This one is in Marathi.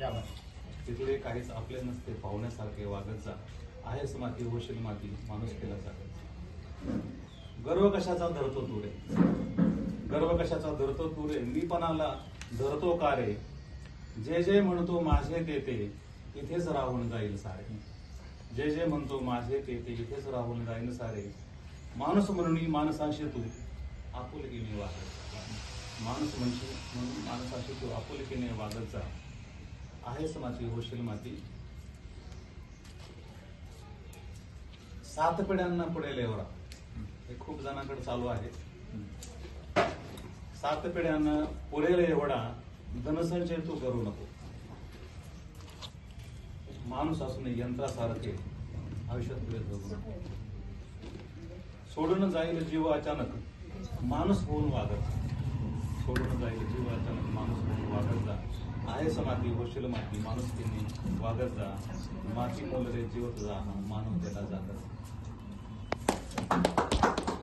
या तिथले काहीच आपले नसते पाहुण्यासारखे वागत जा आहे माती होशील माती माणूस केला जागत गर्व कशाचा धरतो तू रे? गर्व कशाचा धरतो तू रे? मी पणाला धरतो का रे? जे जे म्हणतो माझे ते इथेच राहून जाईल सारे. जे जे म्हणतो माझे ते इथेच राहून जाईल सारे. माणूस म्हणून माणसाशी तू आपुलकीने वागत माणूस म्हणजे म्हणून माणसाशी तू आपुलकीने वागत जा. आहेस माती होशील माती. सात पिढ्यांना पुढे लेवरा हे खूप जणांकडे चालू आहे. सात पिढ्यांना पुढे एवढा. धनसंचय तू करू नको. माणूस असून यंत्रासारखे आयुष्यात पुढे जगू नको. सोडून जाईल जीव अचानक माणूस होऊन वागत. सोडून जाईल जीव अचानक माणूस होऊन वागत जा. आहेस माती होशील माती माणूस वागत जा. माती मोल रे जीव तुझा मानव त्याला जागत